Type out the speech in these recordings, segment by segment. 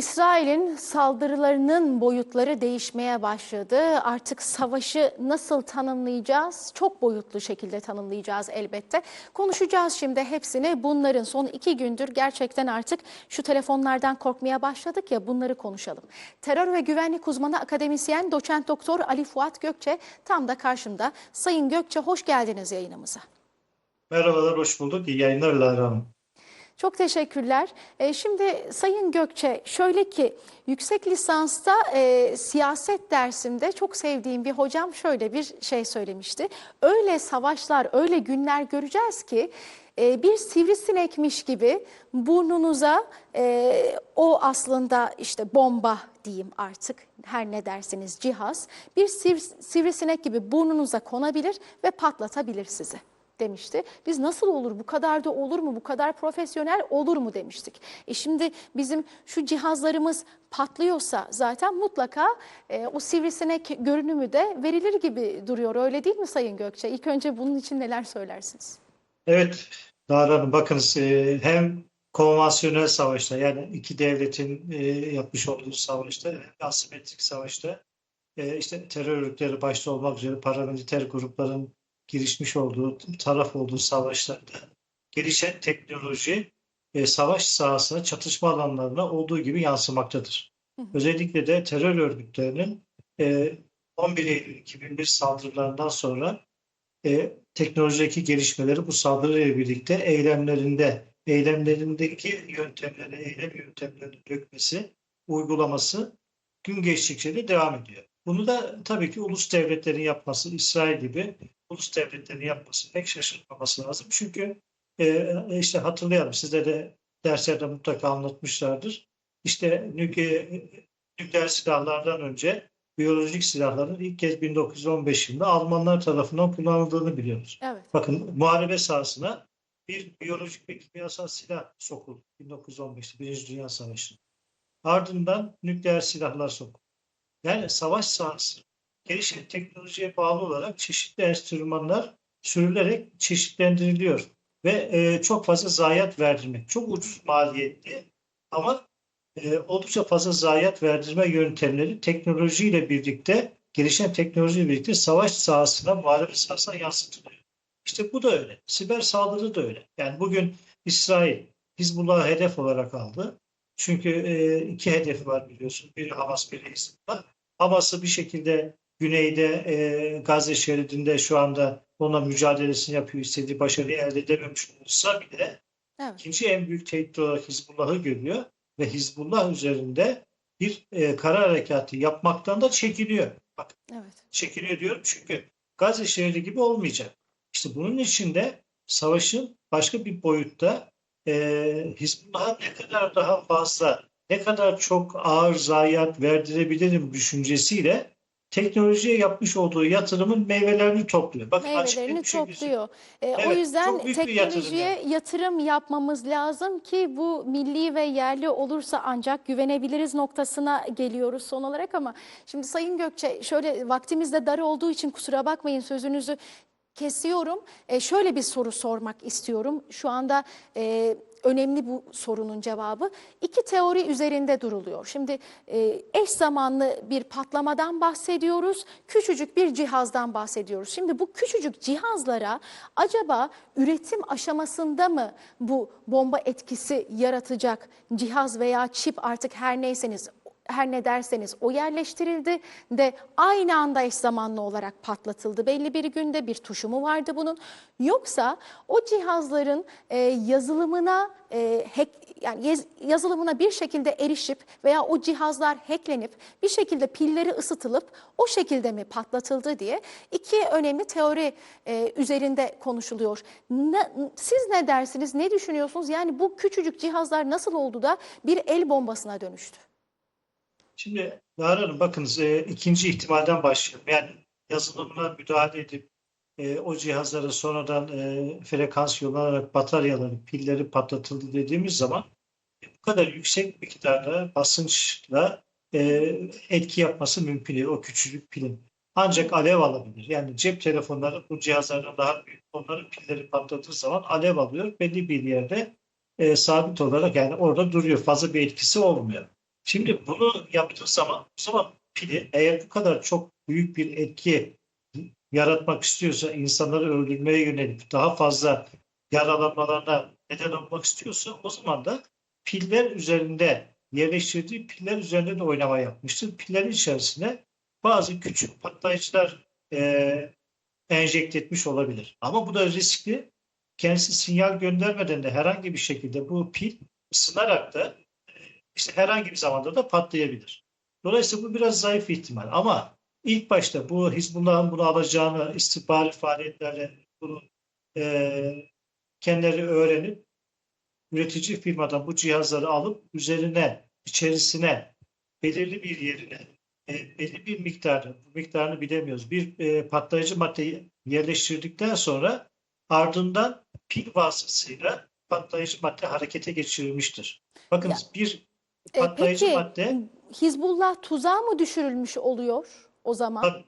İsrail'in saldırılarının boyutları değişmeye başladı. Artık savaşı nasıl tanımlayacağız? Çok boyutlu şekilde tanımlayacağız elbette. Konuşacağız şimdi hepsini. Bunların son iki gündür gerçekten artık şu telefonlardan korkmaya başladık ya bunları konuşalım. Terör ve güvenlik uzmanı akademisyen doçent doktor Ali Fuat Gökçe tam da karşımda. Sayın Gökçe hoş geldiniz yayınımıza. Merhabalar, hoş bulduk. İyi yayınlar Lara Hanım. Çok teşekkürler. E, şimdi Sayın Gökçe şöyle ki yüksek lisansta e, siyaset dersimde çok sevdiğim bir hocam şöyle bir şey söylemişti. Öyle savaşlar, öyle günler göreceğiz ki e, bir sivrisinekmiş gibi burnunuza e, o aslında işte bomba diyeyim artık her ne dersiniz cihaz bir sivri- sivrisinek gibi burnunuza konabilir ve patlatabilir sizi demişti. Biz nasıl olur bu kadar da olur mu bu kadar profesyonel olur mu demiştik. E şimdi bizim şu cihazlarımız patlıyorsa zaten mutlaka e, o sivrisinek görünümü de verilir gibi duruyor öyle değil mi Sayın Gökçe? İlk önce bunun için neler söylersiniz? Evet, Lara Hanım bakınız e, hem konvansiyonel savaşta yani iki devletin e, yapmış olduğu savaşta asimetrik savaşta e, işte terör örgütleri başta olmak üzere paramiliter grupların girişmiş olduğu, taraf olduğu savaşlarda gelişen teknoloji e, savaş sahasına, çatışma alanlarına olduğu gibi yansımaktadır. Hı hı. Özellikle de terör örgütlerinin e, 11 Eylül 2001 saldırılarından sonra e, teknolojideki gelişmeleri bu saldırıyla birlikte eylemlerinde, eylemlerindeki yöntemleri, eylem yöntemlerini dökmesi, uygulaması gün geçtikçe de devam ediyor. Bunu da tabii ki ulus devletlerin yapması, İsrail gibi ulus devletlerin yapması pek şaşırtmaması lazım. Çünkü e, işte hatırlayalım, size de derslerde mutlaka anlatmışlardır. İşte nükleer, nükleer silahlardan önce biyolojik silahların ilk kez 1915 yılında Almanlar tarafından kullanıldığını biliyoruz. Evet. Bakın muharebe sahasına bir biyolojik ve kimyasal silah sokuldu 1915'te Birinci Dünya Savaşı'nda. Ardından nükleer silahlar sokuldu. Yani savaş sahası gelişen teknolojiye bağlı olarak çeşitli enstrümanlar sürülerek çeşitlendiriliyor ve e, çok fazla zayiat verdirmek. Çok ucuz maliyetli ama e, oldukça fazla zayiat verdirme yöntemleri teknolojiyle birlikte gelişen teknolojiyle birlikte savaş sahasına, muharebe sahasına yansıtılıyor. İşte bu da öyle. Siber saldırı da öyle. Yani bugün İsrail Hizbullah'ı hedef olarak aldı. Çünkü e, iki hedefi var biliyorsun. Biri Hamas, biri Hizbullah. Hamas'ı bir şekilde güneyde e, Gazze şeridinde şu anda ona mücadelesini yapıyor. istediği başarıyı elde edememiş olsa bile Evet. ikinci en büyük tehdit olarak Hizbullah'ı görüyor ve Hizbullah üzerinde bir e, kara harekatı yapmaktan da çekiniyor. Bak Evet. çekiniyor diyorum çünkü Gazze şehri gibi olmayacak. İşte bunun için de savaşın başka bir boyutta e, Hizbullah'a ne kadar daha fazla, ne kadar çok ağır zayiat verdirebilirim düşüncesiyle teknolojiye yapmış olduğu yatırımın meyvelerini topluyor. Bakın Meyvelerini şey topluyor. Ee, o Evet, yüzden çok büyük bir yatırım teknolojiye yatırım yapmamız lazım ki bu milli ve yerli olursa ancak güvenebiliriz noktasına geliyoruz son olarak ama şimdi Sayın Gökçe şöyle vaktimiz de dar olduğu için kusura bakmayın sözünüzü kesiyorum. Ee, şöyle bir soru sormak istiyorum. Şu anda e, önemli bu sorunun cevabı. İki teori üzerinde duruluyor. Şimdi e, eş zamanlı bir patlamadan bahsediyoruz. Küçücük bir cihazdan bahsediyoruz. Şimdi bu küçücük cihazlara acaba üretim aşamasında mı bu bomba etkisi yaratacak cihaz veya çip artık her neyseniz her ne derseniz o yerleştirildi de aynı anda eş zamanlı olarak patlatıldı. Belli bir günde bir tuşu mu vardı bunun? Yoksa o cihazların e, yazılımına e, hack, yani yaz- yazılımına bir şekilde erişip veya o cihazlar hacklenip bir şekilde pilleri ısıtılıp o şekilde mi patlatıldı diye iki önemli teori e, üzerinde konuşuluyor. Ne- siz ne dersiniz? Ne düşünüyorsunuz? Yani bu küçücük cihazlar nasıl oldu da bir el bombasına dönüştü? Şimdi Lara Hanım bakınız e, ikinci ihtimalden başlayalım. Yani yazılımına müdahale edip e, o cihazlara sonradan e, frekans yollanarak bataryaları, pilleri patlatıldı dediğimiz zaman e, bu kadar yüksek miktarda basınçla e, etki yapması mümkün değil o küçücük pilin. Ancak alev alabilir. Yani cep telefonları bu cihazlardan daha büyük. Onların pilleri patlattığı zaman alev alıyor. Belli bir yerde e, sabit olarak yani orada duruyor. Fazla bir etkisi olmuyor. Şimdi bunu yaptığı zaman o zaman pili eğer bu kadar çok büyük bir etki yaratmak istiyorsa, insanları öldürmeye yönelik daha fazla yaralanmalarına neden olmak istiyorsa o zaman da piller üzerinde yerleştirdiği piller üzerinde de oynama yapmıştır. Pillerin içerisine bazı küçük patlayıcılar e, enjekte etmiş olabilir. Ama bu da riskli. Kendisi sinyal göndermeden de herhangi bir şekilde bu pil ısınarak da işte herhangi bir zamanda da patlayabilir. Dolayısıyla bu biraz zayıf ihtimal. Ama ilk başta bu Hizbullah'ın bunu alacağını istihbari faaliyetlerle bunu e, kendileri öğrenip üretici firmadan bu cihazları alıp üzerine, içerisine belirli bir yerine e, belli bir miktarı, bu miktarını bilemiyoruz. Bir e, patlayıcı maddeyi yerleştirdikten sonra ardından pil vasıtasıyla patlayıcı madde harekete geçirilmiştir. Bakın Ya, bir E, patlayıcı peki madde Hizbullah tuzağa mı düşürülmüş oluyor o zaman? tabii,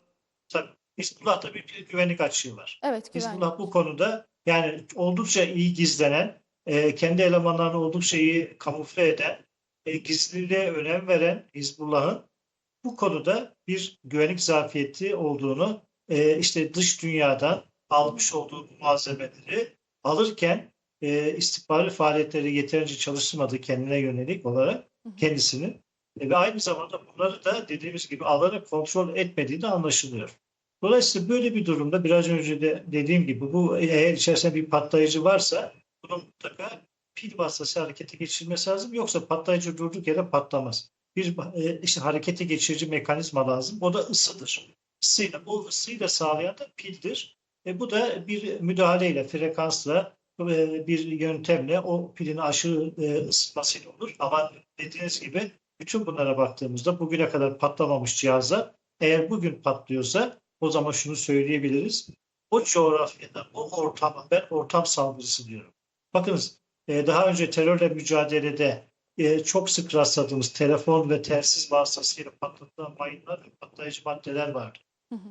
tabii Hizbullah'ta bir, bir güvenlik açığı var. Evet güvenlik. Hizbullah bu konuda yani oldukça iyi gizlenen, e, kendi elemanlarını oldukça iyi kamufle eden, e, gizliliğe önem veren Hizbullah'ın bu konuda bir güvenlik zafiyeti olduğunu e, işte dış dünyadan almış olduğu malzemeleri alırken e, istihbari faaliyetleri yeterince çalıştırmadığı kendine yönelik olarak. Kendisini e, ve aynı zamanda bunları da dediğimiz gibi alarak kontrol etmediği de anlaşılıyor. Dolayısıyla böyle bir durumda biraz önce de dediğim gibi bu eğer içerisinde bir patlayıcı varsa bunun mutlaka pil vasıtası harekete geçirilmesi lazım. Yoksa patlayıcı durduk yere patlamaz. Bir e, işte harekete geçirici mekanizma lazım. O da ısıdır. Isıyla, bu ısıyla sağlayan da pildir. E, bu da bir müdahaleyle, frekansla, e, bir yöntemle o pilin aşırı e, ısıtmasıyla olur. Ama dediğiniz gibi bütün bunlara baktığımızda bugüne kadar patlamamış cihazlar eğer bugün patlıyorsa o zaman şunu söyleyebiliriz. O coğrafyada, o ortama, ben ortam saldırısı diyorum. Bakınız e, daha önce terörle mücadelede e, çok sık rastladığımız telefon ve telsiz vasıtasıyla patlatılan mayınlar ve patlayıcı maddeler vardı. Hı hı.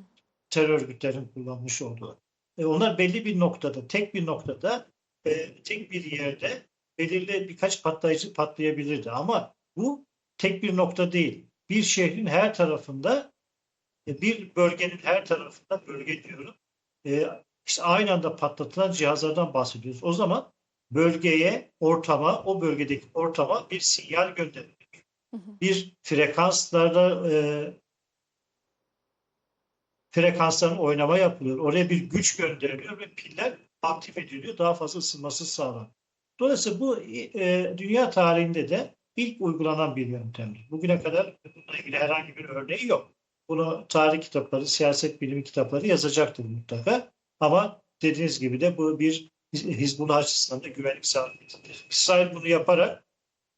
Terör örgütlerin kullanmış olduğu. E, onlar belli bir noktada, tek bir noktada, e, tek bir yerde belirli birkaç patlayıcı patlayabilirdi. Ama bu tek bir nokta değil. Bir şehrin her tarafında, e, bir bölgenin her tarafında, bölge diyorum, e, işte aynı anda patlatılan cihazlardan bahsediyoruz. O zaman bölgeye, ortama, o bölgedeki ortama bir sinyal gönderilir. Bir frekanslarda e, frekansların oynama yapılıyor. Oraya bir güç gönderiliyor ve piller aktif ediliyor. Daha fazla ısınması sağlanıyor. Dolayısıyla bu e, dünya tarihinde de ilk uygulanan bir yöntemdir. Bugüne kadar bununla ilgili herhangi bir örneği yok. Bunu tarih kitapları, siyaset bilimi kitapları yazacaktır mutlaka. Ama dediğiniz gibi de bu bir Hizbullah açısından da güvenlik sağlayıcıdır. İsrail bunu yaparak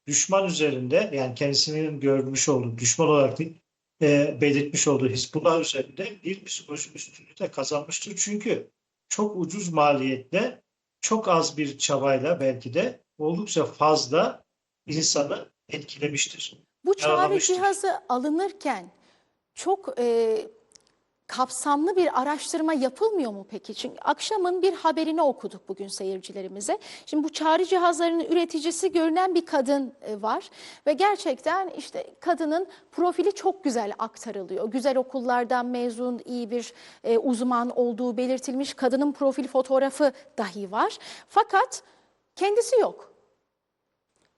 düşman üzerinde yani kendisinin görmüş olduğu, düşman olarak değil, e, belirtmiş olduğu Hizbullah üzerinde bir psikolojik üstünlüğü de kazanmıştır. Çünkü çok ucuz maliyetle, çok az bir çabayla belki de oldukça fazla insanı etkilemiştir. Bu çağrı cihazı alınırken çok e, kapsamlı bir araştırma yapılmıyor mu peki? Çünkü akşamın bir haberini okuduk bugün seyircilerimize. Şimdi bu çağrı cihazlarının üreticisi görünen bir kadın e, var ve gerçekten işte kadının profili çok güzel aktarılıyor. Güzel okullardan mezun, iyi bir e, uzman olduğu belirtilmiş kadının profil fotoğrafı dahi var. Fakat kendisi yok.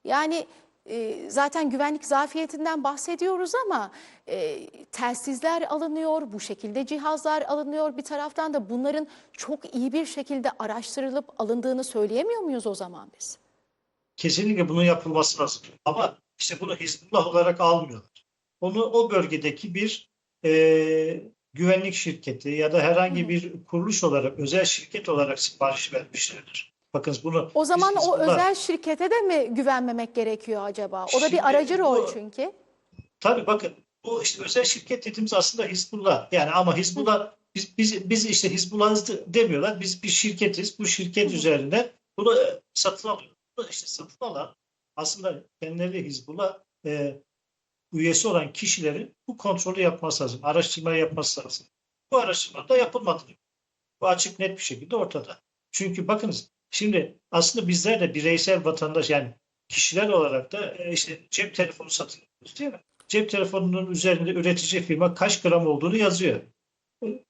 Yani e, zaten güvenlik zafiyetinden bahsediyoruz ama e, telsizler alınıyor, bu şekilde cihazlar alınıyor. Bir taraftan da bunların çok iyi bir şekilde araştırılıp alındığını söyleyemiyor muyuz o zaman biz? Kesinlikle bunun yapılması lazım. Ama işte bunu Hizbullah olarak almıyorlar. Onu o bölgedeki bir e, güvenlik şirketi ya da herhangi bir kuruluş olarak, özel şirket olarak sipariş vermişlerdir. Bakın bunu O zaman biz o Hizbullah- özel şirkete de mi güvenmemek gerekiyor acaba? O da bir aracı rol çünkü. Tabii bakın bu işte özel şirket dediğimiz aslında Hizbullah. Yani ama Hizbullah biz biz biz işte Hizbullah'ız de- demiyorlar. Biz bir şirketiz. Bu şirket Hı üzerinde bunu e, satın alıyor. Bu işte satın alan aslında kendileri Hizbullah e, üyesi olan kişilerin bu kontrolü yapması lazım. Araştırmayı yapması lazım. Bu araştırma da yapılmadı. Bu açık net bir şekilde ortada. Çünkü bakınız şimdi aslında bizler de bireysel vatandaş yani kişiler olarak da e, işte cep telefonu satın alıyoruz değil mi? Cep telefonunun üzerinde üretici firma kaç gram olduğunu yazıyor.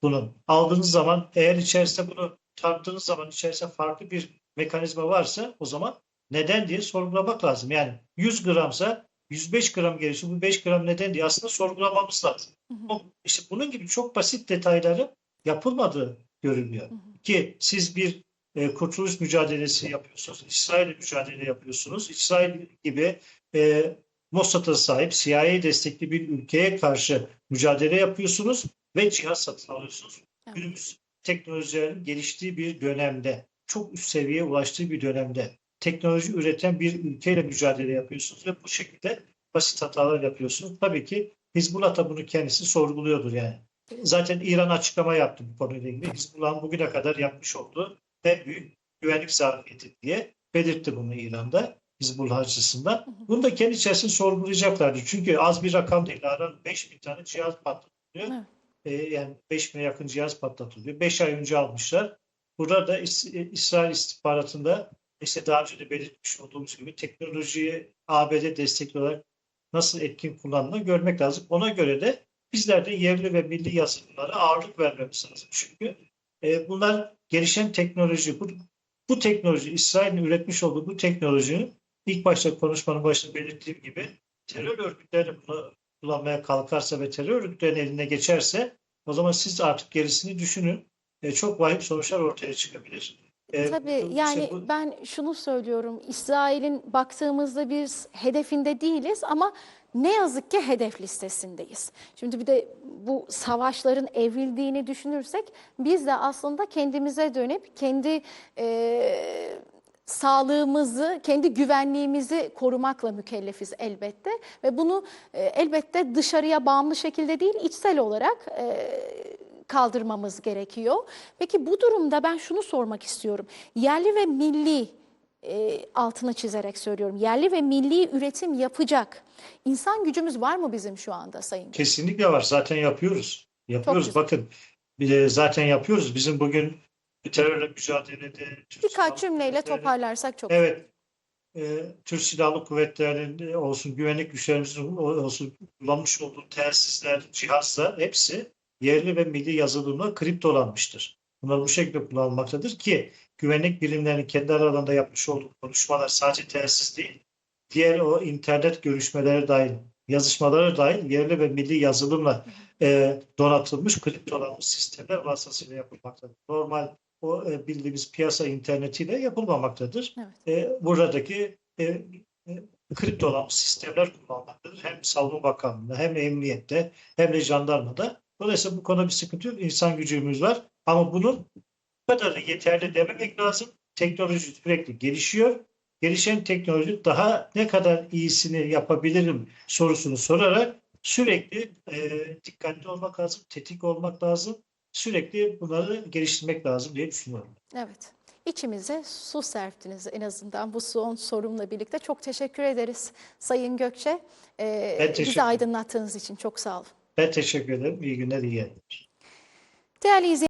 Bunun aldığınız zaman eğer içerisinde bunu tarttığınız zaman içerisinde farklı bir mekanizma varsa o zaman neden diye sorgulamak lazım. Yani 100 gramsa 105 gram gelişi bu 5 gram neden diye aslında sorgulamamız lazım. Hı hı. O, işte bunun gibi çok basit detayların yapılmadığı görülüyor. Hı hı. Ki siz bir e, kurtuluş mücadelesi yapıyorsunuz. İsrail mücadele yapıyorsunuz. İsrail gibi e, Mossad'a sahip CIA destekli bir ülkeye karşı mücadele yapıyorsunuz ve cihaz satın alıyorsunuz. Evet. Günümüz teknolojilerin geliştiği bir dönemde, çok üst seviyeye ulaştığı bir dönemde teknoloji üreten bir ülkeyle mücadele yapıyorsunuz ve bu şekilde basit hatalar yapıyorsunuz. Tabii ki Hizbullah da bunu kendisi sorguluyordur yani. Zaten İran açıklama yaptı bu konuyla ilgili. Hizbullah'ın bugüne kadar yapmış olduğu en büyük güvenlik zafiyeti diye belirtti bunu İran'da Hizbullah açısından. Bunu da kendi içerisinde sorgulayacaklardır. Çünkü az bir rakam değil. Aran 5 bin tane cihaz patlatılıyor. Evet. Ee, yani 5 bine yakın cihaz patlatılıyor. 5 ay önce almışlar. Burada da İs- İsrail istihbaratında işte daha önce de belirtmiş olduğumuz gibi teknolojiyi ABD destekli olarak nasıl etkin kullandığını görmek lazım. Ona göre de bizler de yerli ve milli yazılımlara ağırlık vermemiz lazım. Çünkü e, bunlar gelişen teknoloji, bu, bu teknoloji, İsrail'in üretmiş olduğu bu teknolojinin ilk başta konuşmanın başında belirttiğim gibi terör örgütleri bunu kullanmaya kalkarsa ve terör örgütlerinin eline geçerse o zaman siz artık gerisini düşünün. E, çok vahim sonuçlar ortaya çıkabilir. E, Tabii bu- yani işte bu- ben şunu söylüyorum. İsrail'in baktığımızda biz hedefinde değiliz ama ne yazık ki hedef listesindeyiz. Şimdi bir de bu savaşların evrildiğini düşünürsek biz de aslında kendimize dönüp kendi e, sağlığımızı, kendi güvenliğimizi korumakla mükellefiz elbette. Ve bunu e, elbette dışarıya bağımlı şekilde değil, içsel olarak e, kaldırmamız gerekiyor. Peki bu durumda ben şunu sormak istiyorum. Yerli ve milli e, altını çizerek söylüyorum. Yerli ve milli üretim yapacak insan gücümüz var mı bizim şu anda Sayın? Kesinlikle var. Zaten yapıyoruz. Yapıyoruz. Bakın bir de zaten yapıyoruz. Bizim bugün terörle mücadelede Türk Birkaç cümleyle toparlarsak çok Evet. E, Türk Silahlı Kuvvetleri'nin olsun, güvenlik güçlerimizin olsun kullanmış olduğu telsizler, cihazlar hepsi yerli ve milli yazılımla kriptolanmıştır. Bunlar bu şekilde kullanılmaktadır ki güvenlik birimlerinin kendi aralarında yapmış olduğu konuşmalar sadece telsiz değil, diğer o internet görüşmeleri dahil, yazışmaları dahil yerli ve milli yazılımla e, donatılmış kriptolanmış sistemler vasıtasıyla yapılmaktadır. Normal o e, bildiğimiz piyasa internetiyle yapılmamaktadır. Evet. E, buradaki e, e, kriptolanmış sistemler kullanılmaktadır. Hem Savunma Bakanlığı'nda hem emniyette hem de jandarmada. Dolayısıyla bu konuda bir sıkıntı yok. İnsan gücümüz var. Ama bunun bu kadar da yeterli dememek lazım. Teknoloji sürekli gelişiyor. Gelişen teknoloji daha ne kadar iyisini yapabilirim sorusunu sorarak sürekli e, dikkatli olmak lazım, tetik olmak lazım. Sürekli bunları geliştirmek lazım diye düşünüyorum. Evet. İçimize su serptiniz en azından bu son sorumla birlikte. Çok teşekkür ederiz Sayın Gökçe. Ee, teşekkür bizi aydınlattığınız için çok sağ olun. Ben teşekkür ederim. İyi günler, iyi yayınlar. Değerli izleyiciler,